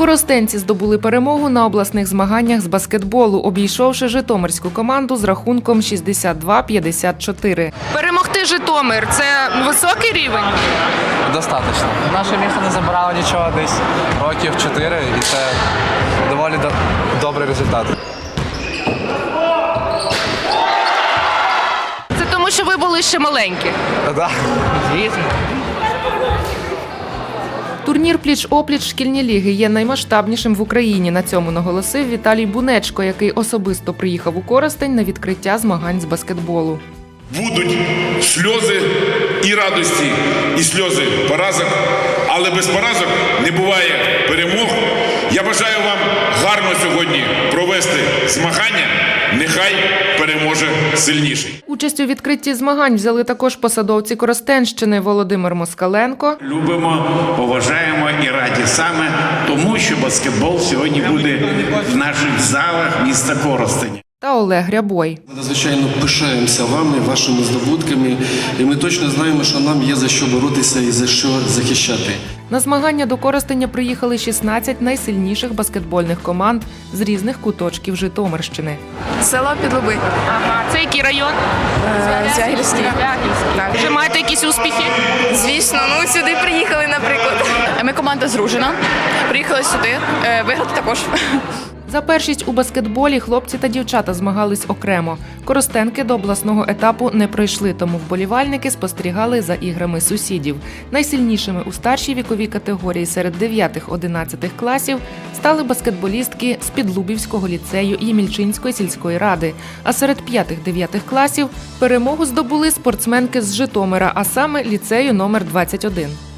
Коростенці здобули перемогу на обласних змаганнях з баскетболу, обійшовши житомирську команду з рахунком 62-54. Перемогти Житомир це високий рівень. Достаточно. Наше місто не забирало нічого десь років 4 і це доволі добрий результат. Це тому, що ви були ще маленькі. Да. Звісно. Турнір пліч-опліч шкільні ліги є наймасштабнішим в Україні. На цьому наголосив Віталій Бунечко, який особисто приїхав у Коростень на відкриття змагань з баскетболу. Будуть сльози і радості, і сльози поразок, але без поразок не буває перемог. Я бажаю вам гарно сьогодні провести змагання. Нехай переможе сильніший. Участь у відкритті змагань взяли також посадовці Коростенщини Володимир Москаленко, Любимо, поважаємо і раді саме тому, що баскетбол сьогодні буде в наших залах міста Коростеня. Та Олег Рябой. Ми надзвичайно пишаємося вами, вашими здобутками, і ми точно знаємо, що нам є за що боротися і за що захищати. На змагання до Коростеня приїхали 16 найсильніших баскетбольних команд з різних куточків Житомирщини. Село Підлуби, Ага, це який район? Звягільський. Так. Вже маєте якісь успіхи? Звісно, ну сюди приїхали, наприклад. Ми команда з Ружина. Приїхали сюди. е, Виграти також. За першість у баскетболі хлопці та дівчата змагались окремо. Коростенки до обласного етапу не пройшли, тому вболівальники спостерігали за іграми сусідів. Найсильнішими у старшій віковій категорії серед 9-11 класів стали баскетболістки з Підлубівського ліцею і Мільчинської сільської ради. А серед 5-9 класів перемогу здобули спортсменки з Житомира, а саме ліцею номер 21.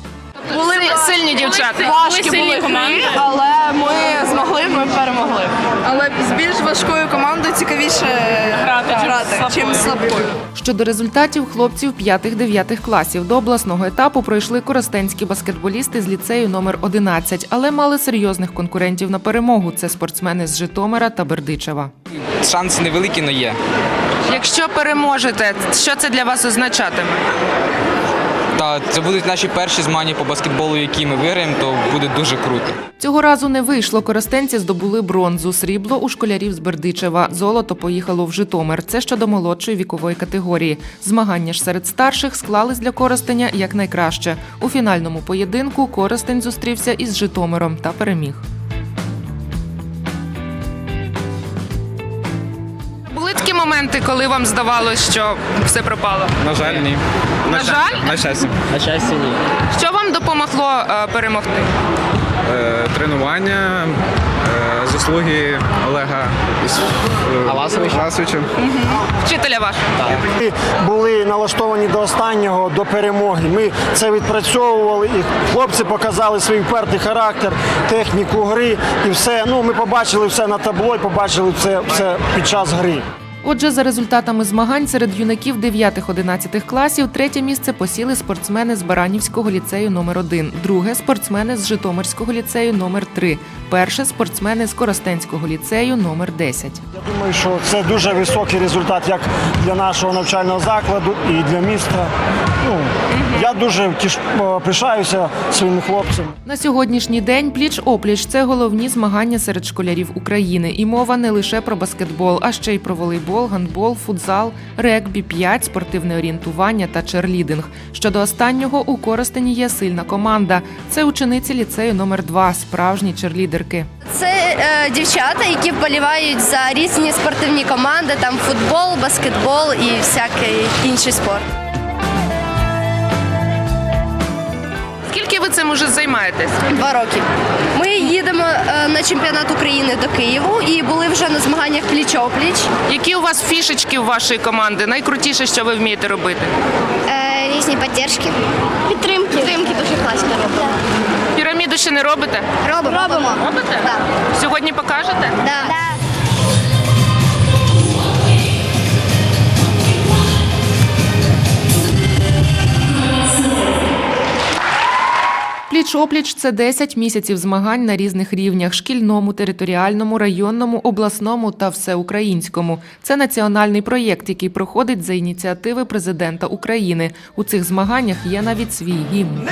Були сильні дівчата. Важкі були команди, але ми змогли, ми перемогли. Але з більш важкою командою цікавіше грати, грати чим слабкою. Щодо результатів хлопців 5-9 класів до обласного етапу пройшли коростенські баскетболісти з ліцею номер 11, але мали серйозних конкурентів на перемогу. Це спортсмени з Житомира та Бердичева. Шанси невеликі, але є. Якщо переможете, що це для вас означатиме? Та це будуть наші перші змагання по баскетболу, які ми виграємо, то буде дуже круто. Цього разу не вийшло. Коростенці здобули бронзу, срібло у школярів з Бердичева. Золото поїхало в Житомир. Це щодо молодшої вікової категорії. Змагання ж серед старших склались для Коростеня якнайкраще. У фінальному поєдинку Коростень зустрівся із Житомиром та переміг. Були такі моменти, коли вам здавалось, що все пропало. На жаль, ні. На жаль? На щастя. На щастя, ні. Що вам допомогло е, перемогти? Е, тренування, е, заслуги Олега із, е, Аласовича. Аласовича. Вчителя вашого. Ми були налаштовані до останнього, до перемоги. Ми це відпрацьовували, і хлопці показали свій впертий характер, техніку гри і все. Ну, ми побачили все на табло і побачили це все під час гри. Отже, за результатами змагань серед юнаків 9-11 класів третє місце посіли спортсмени з Баранівського ліцею номер 1 друге спортсмени з Житомирського ліцею номер 3 перше спортсмени з Коростенського ліцею номер 10 Я думаю, що це дуже високий результат як для нашого навчального закладу і для міста. Ну, я дуже тіш, е, пишаюся своїми хлопцями. На сьогоднішній день пліч-опліч це головні змагання серед школярів України. І мова не лише про баскетбол, а ще й про волейбол, гандбол, футзал, регбі, п'ять, спортивне орієнтування та черлідинг. Щодо останнього, у Коростені є сильна команда. Це учениці ліцею номер 2 справжні черлідерки. Це е, дівчата, які вболівають за різні спортивні команди, там футбол, баскетбол і всякий інший спорт. Скільки ви цим уже займаєтесь? Два роки. Ми їдемо е, на чемпіонат України до Києву і були вже на змаганнях пліч-опліч. Які у вас фішечки у вашої команди? Найкрутіше, що ви вмієте робити? Е, різні підтримки. Підтримки. Підтримки дуже класно робимо. Піраміду ще не робите? Робимо. Робимо. Робите? Так. Пліч-опліч це 10 місяців змагань на різних рівнях: шкільному, територіальному, районному, обласному та всеукраїнському. Це національний проєкт, який проходить за ініціативи президента України. У цих змаганнях є навіть свій гімн.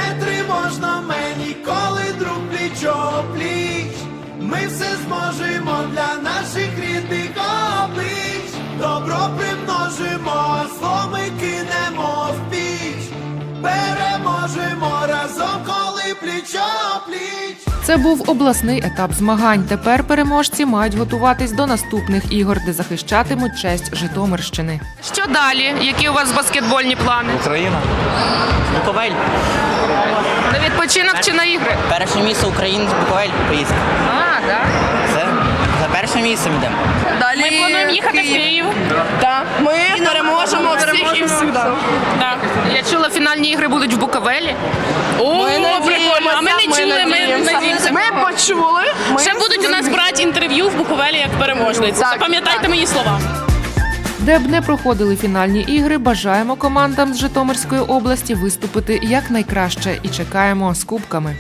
Це був обласний етап змагань. Тепер переможці мають готуватись до наступних ігор, де захищатимуть честь Житомирщини. Що далі? Які у вас баскетбольні плани? Україна. Буковель. На відпочинок чи на ігри? Перше місце України з Буковель поїздка. А, так. Це за першим місцем йдемо. Далі ми плануємо їхати в Київ. Так. Ми переможемо всіх і всегда. Я чула, фінальні ігри будуть в Буковелі. О, прикольно. А ми не чули, ми надіємося. Ми почули. Ще будуть у нас брати інтерв'ю в Буковелі як переможниці. Запам'ятайте мої слова. Де б не проходили фінальні ігри, бажаємо командам з Житомирської області виступити якнайкраще і чекаємо з кубками.